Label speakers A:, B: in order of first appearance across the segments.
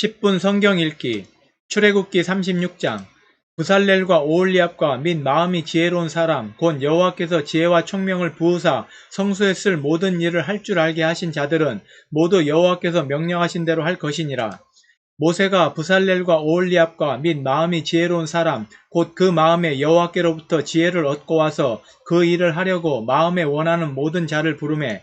A: 10분 성경 읽기 출애굽기 36장 부살렐과 오올리압과 및 마음이 지혜로운 사람 곧 여호와께서 지혜와 총명을 부으사 성소에 쓸 모든 일을 할 줄 알게 하신 자들은 모두 여호와께서 명령하신 대로 할 것이니라. 모세가 부살렐과 오올리압과 및 마음이 지혜로운 사람 곧 그 마음에 여호와께로부터 지혜를 얻고 와서 그 일을 하려고 마음에 원하는 모든 자를 부르매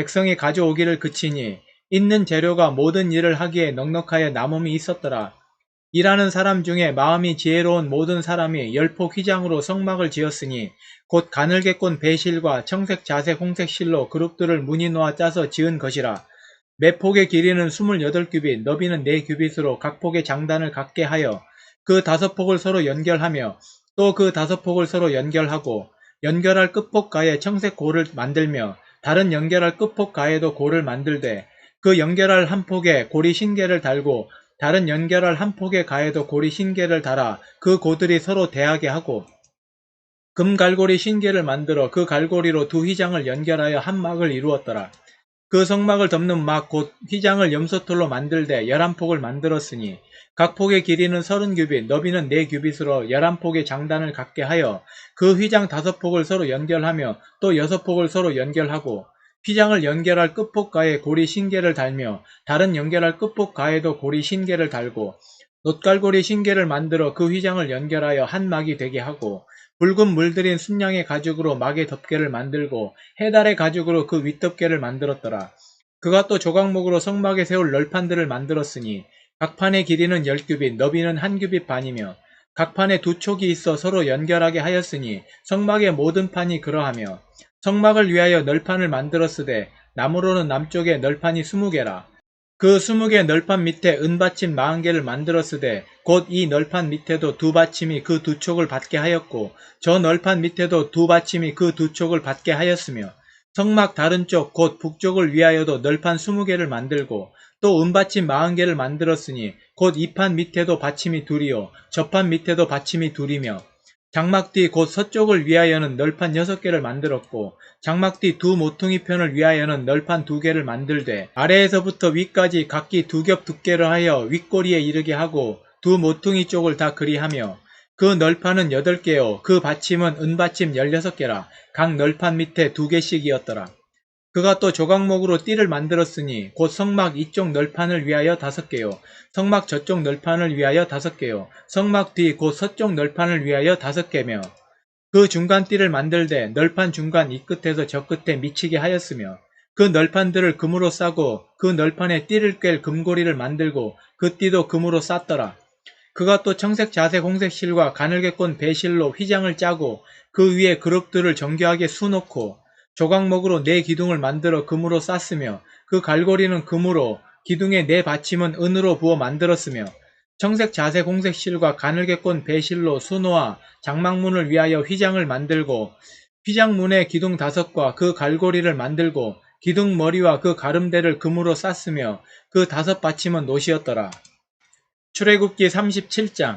A: 백성이 가져오기를 그치니 있는 재료가 모든 일을 하기에 넉넉하여 남음이 있었더라. 일하는 사람 중에 마음이 지혜로운 모든 사람이 열폭 휘장으로 성막을 지었으니 곧 가늘게 꼰 배실과 청색 자색 홍색 실로 그룹들을 무늬 놓아 짜서 지은 것이라. 매 폭의 길이는 28규빗, 너비는 4규빗으로 각 폭의 장단을 갖게 하여 그 다섯 폭을 서로 연결하며 또 그 다섯 폭을 서로 연결하고 연결할 끝폭 가에 청색 고를 만들며 다른 연결할 끝폭 가에도 고를 만들되 그 연결할 한 폭에 고리 신개를 달고 다른 연결할 한 폭의 가에도 고리 신개를 달아 그 고들이 서로 대하게 하고 금갈고리 신개를 만들어 그 갈고리로 두 휘장을 연결하여 한 막을 이루었더라. 그 성막을 덮는 막 곧 휘장을 염소털로 만들되 열한 폭을 만들었으니 각 폭의 길이는 서른 규빗, 너비는 네 규빗으로 열한 폭의 장단을 갖게 하여 그 휘장 다섯 폭을 서로 연결하며 또 여섯 폭을 서로 연결하고 휘장을 연결할 끝폭가에 고리 신개를 달며 다른 연결할 끝폭가에도 고리 신개를 달고 놋갈고리 신개를 만들어 그 휘장을 연결하여 한 막이 되게 하고 붉은 물들인 순양의 가죽으로 막의 덮개를 만들고 해달의 가죽으로 그 윗덮개를 만들었더라. 그가 또 조각목으로 성막에 세울 널판들을 만들었으니 각 판의 길이는 열 규빗, 너비는 한 규빗 반이며 각 판에 두 촉이 있어 서로 연결하게 하였으니 성막의 모든 판이 그러하며 성막을 위하여 널판을 만들었으되 나무로는 남쪽에 널판이 스무 개라. 그 스무 개 널판 밑에 은받침 마흔 개를 만들었으되 곧 이 널판 밑에도 두 받침이 그 두 촉을 받게 하였고 저 널판 밑에도 두 받침이 그 두 촉을 받게 하였으며 성막 다른 쪽 곧 북쪽을 위하여도 널판 스무 개를 만들고 또 은받침 마흔 개를 만들었으니 곧 이 판 밑에도 받침이 둘이요 저판 밑에도 받침이 둘이며 장막 뒤 곧 서쪽을 위하여는 널판 여섯 개를 만들었고 장막 뒤 두 모퉁이 편을 위하여는 널판 두 개를 만들되 아래에서부터 위까지 각기 두 겹 두께를 하여 윗꼬리에 이르게 하고 두 모퉁이 쪽을 다 그리하며 그 널판은 여덟 개요 그 받침은 은받침 열여섯 개라 각 널판 밑에 두 개씩이었더라. 그가 또 조각목으로 띠를 만들었으니 곧 성막 이쪽 널판을 위하여 다섯 개요. 성막 저쪽 널판을 위하여 다섯 개요. 성막 뒤 곧 서쪽 널판을 위하여 다섯 개며 그 중간 띠를 만들되 널판 중간 이 끝에서 저 끝에 미치게 하였으며 그 널판들을 금으로 싸고 그 널판에 띠를 꿰 금고리를 만들고 그 띠도 금으로 쌌더라. 그가 또 청색 자색 홍색 실과 가늘게 꼰 배실로 휘장을 짜고 그 위에 그룹들을 정교하게 수놓고 조각목으로 네 기둥을 만들어 금으로 쌌으며 그 갈고리는 금으로 기둥의 네 받침은 은으로 부어 만들었으며 청색 자색 홍색 실과 가늘게 꼰 배실로 수놓아 장막문을 위하여 휘장을 만들고 휘장문의 기둥 다섯과 그 갈고리를 만들고 기둥 머리와 그 가름대를 금으로 쌌으며 그 다섯 받침은 노시였더라. 출애굽기 37장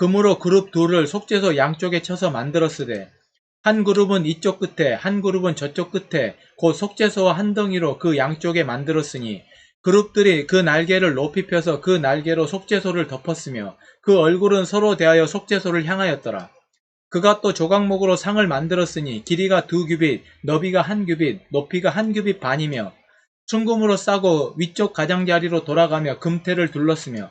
A: 금으로 그룹 둘을 속죄소 양쪽에 쳐서 만들었으되 한 그룹은 이쪽 끝에 한 그룹은 저쪽 끝에 곧 속죄소와 한 덩이로 그 양쪽에 만들었으니 그룹들이 그 날개를 높이 펴서 그 날개로 속죄소를 덮었으며 그 얼굴은 서로 대하여 속죄소를 향하였더라. 그가 또 조각목으로 상을 만들었으니 길이가 두 규빗, 너비가 한 규빗, 높이가 한 규빗 반이며 순금으로 싸고 위쪽 가장자리로 돌아가며 금태를 둘렀으며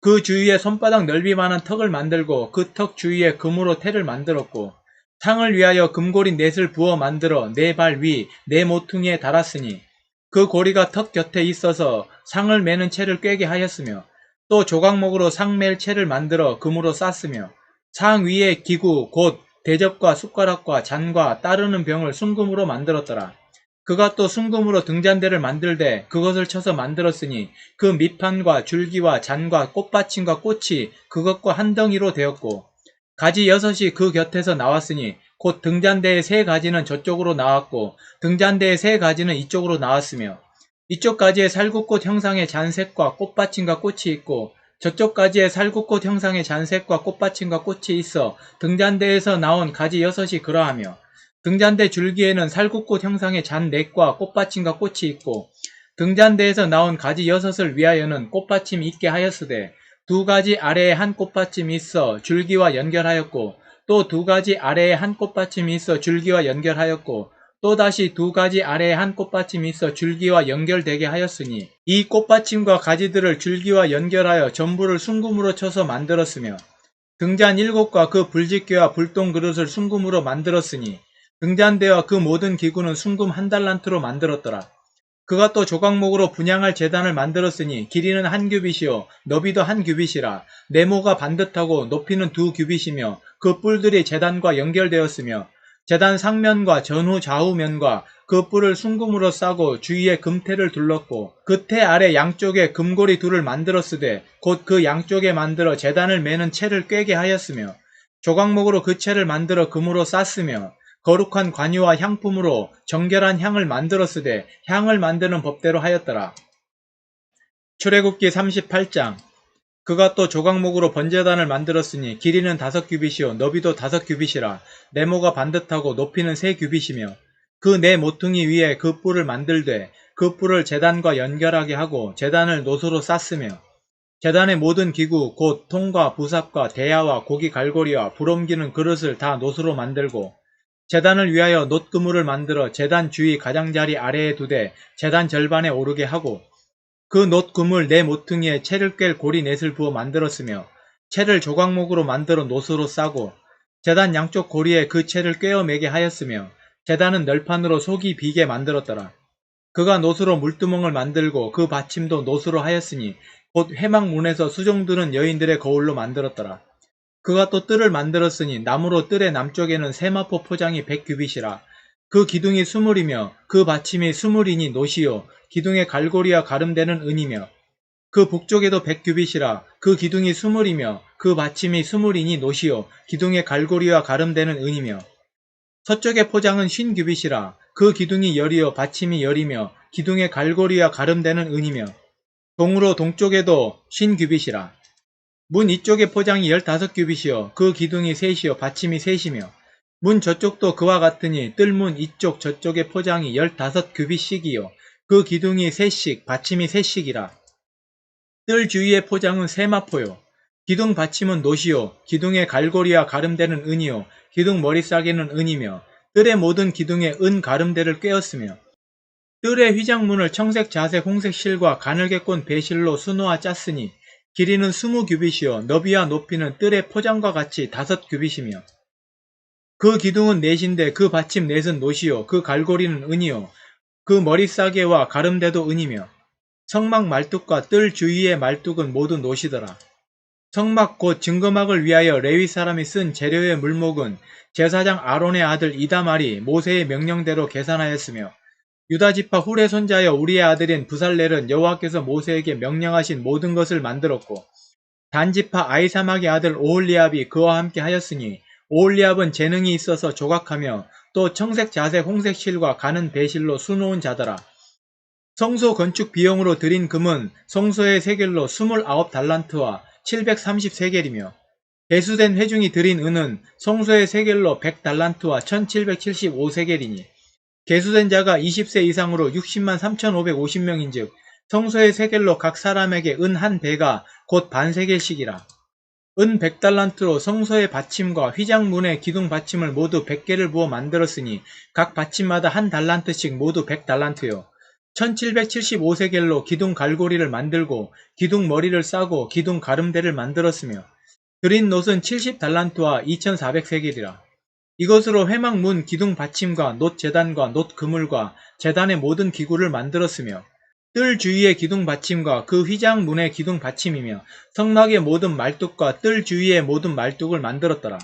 A: 그 주위에 손바닥 넓이만한 턱을 만들고 그 턱 주위에 금으로 태를 만들었고 상을 위하여 금고리 넷을 부어 만들어 네 발 위 네 모퉁이에 달았으니 그 고리가 턱 곁에 있어서 상을 매는 채를 꿰게 하였으며 또 조각목으로 상멜 채를 만들어 금으로 쌌으며 상 위에 기구 곧 대접과 숟가락과 잔과 따르는 병을 순금으로 만들었더라. 그가 또 순금으로 등잔대를 만들되 그것을 쳐서 만들었으니 그 밑판과 줄기와 잔과 꽃받침과 꽃이 그것과 한 덩이로 되었고 가지 여섯이 그 곁에서 나왔으니 곧 등잔대의 세 가지는 저쪽으로 나왔고 등잔대의 세 가지는 이쪽으로 나왔으며 이쪽 가지에 살구꽃 형상의 잔색과 꽃받침과 꽃이 있고 저쪽 가지에 살구꽃 형상의 잔색과 꽃받침과 꽃이 있어 등잔대에서 나온 가지 여섯이 그러하며 등잔대 줄기에는 살구꽃 형상의 잔넷과 꽃받침과 꽃이 있고 등잔대에서 나온 가지 여섯을 위하여는 꽃받침이 있게 하였으되 두 가지 아래에 한 꽃받침이 있어 줄기와 연결하였고 또 두 가지 아래에 한 꽃받침이 있어 줄기와 연결하였고 또 다시 두 가지 아래에 한 꽃받침이 있어 줄기와 연결되게 하였으니 이 꽃받침과 가지들을 줄기와 연결하여 전부를 순금으로 쳐서 만들었으며 등잔 일곱과 그 불집게와 불똥 그릇을 순금으로 만들었으니 등잔대와 그 모든 기구는 순금 한 달란트로 만들었더라. 그가 또 조각목으로 분양할 재단을 만들었으니 길이는 한 규빗이요 너비도 한 규빗이라 네모가 반듯하고 높이는 두 규빗이며 그 뿔들이 재단과 연결되었으며 재단 상면과 전후 좌우면과 그 뿔을 순금으로 싸고 주위에 금태를 둘렀고 그 태 아래 양쪽에 금고리 둘을 만들었으되 곧 그 양쪽에 만들어 재단을 매는 채를 꿰게 하였으며 조각목으로 그 채를 만들어 금으로 쌌으며 거룩한 관유와 향품으로 정결한 향을 만들었으되 향을 만드는 법대로 하였더라. 출애굽기 38장 그가 또 조각목으로 번제단을 만들었으니 길이는 다섯 규빗이요 너비도 다섯 규빗이라 네모가 반듯하고 높이는 세 규빗이며 그 네 모퉁이 위에 그 뿔을 만들되 그 뿔을 재단과 연결하게 하고 재단을 노소로 쌌으며 재단의 모든 기구 곧 통과 부삽과 대야와 고기 갈고리와 불 옮기는 그릇을 다 노소로 만들고 재단을 위하여 놋그물을 만들어 재단 주위 가장자리 아래에 두되 재단 절반에 오르게 하고 그 놋그물 네 모퉁이에 채를 꿰 고리 넷을 부어 만들었으며 채를 조각목으로 만들어 노소로 싸고 재단 양쪽 고리에 그 채를 꿰어 매게 하였으며 재단은 널판으로 속이 비게 만들었더라. 그가 노수로 물두멍을 만들고 그 받침도 노수로 하였으니 곧 회막문에서 수종드는 여인들의 거울로 만들었더라. 그가 또 뜰을 만들었으니 나무로 뜰의 남쪽에는 세마포 포장이 백규빗이라. 그 기둥이 수물이며 그 받침이 수물이니 노시요. 기둥의 갈고리와 가름되는 은이며. 그 북쪽에도 백규빗이라. 그 기둥이 수물이며 그 받침이 수물이니 노시요. 기둥의 갈고리와 가름되는 은이며. 서쪽의 포장은 쉰 규빗이라. 그 기둥이 열이요. 받침이 열이며 기둥의 갈고리와 가름되는 은이며. 동으로 동쪽에도 쉰 규빗이라 문 이쪽의 포장이 열다섯 규빗이요. 그 기둥이 셋이요. 받침이 셋이며. 문 저쪽도 그와 같으니 뜰문 이쪽 저쪽의 포장이 열다섯 규빗씩이요. 그 기둥이 셋씩 받침이 셋씩이라. 뜰 주위의 포장은 세마포요. 기둥 받침은 노시요. 기둥의 갈고리와 가름되는 은이요. 기둥 머리싸개는 은이며 뜰의 모든 기둥에 은 가름대를 꿰었으며. 뜰의 휘장문을 청색 자색 홍색 실과 가늘게 꼰 배실로 수놓아 짰으니 길이는 스무 규빗이요. 너비와 높이는 뜰의 포장과 같이 다섯 규빗이며 그 기둥은 넷인데 그 받침 넷은 노시요. 그 갈고리는 은이요. 그 머리싸개와 가름대도 은이며 성막 말뚝과 뜰 주위의 말뚝은 모두 노시더라. 성막 곧 증거막을 위하여 레위 사람이 쓴 재료의 물목은 제사장 아론의 아들 이다말이 모세의 명령대로 계산하였으며 유다 지파 훌의 손자여 우리의 아들인 부살렐은 여호와께서 모세에게 명령하신 모든 것을 만들었고 단 지파 아이사막의 아들 오홀리압이 그와 함께 하였으니 오홀리압은 재능이 있어서 조각하며 또 청색 자색 홍색 실과 가는 배실로 수놓은 자더라. 성소 건축 비용으로 들인 금은 성소의 세겔로 29달란트와 730세겔이며 배수된 회중이 들인 은은 성소의 세겔로 100달란트와 1775세겔이니 개수된 자가 20세 이상으로 60만 3550명인즉 성소의 세겔로 각 사람에게 은 한 배가 곧 반세겔씩이라. 은 100달란트로 성소의 받침과 휘장문의 기둥 받침을 모두 100개를 부어 만들었으니 각 받침마다 한 달란트씩 모두 100달란트요. 1775세겔로 기둥 갈고리를 만들고 기둥 머리를 싸고 기둥 가름대를 만들었으며 드린 놋은 70달란트와 2400세겔이라. 이것으로 회막문 기둥 받침과 놋 재단과 놋 그물과 재단의 모든 기구를 만들었으며 뜰 주위의 기둥 받침과 그 휘장 문의 기둥 받침이며 성막의 모든 말뚝과 뜰 주위의 모든 말뚝을 만들었더라.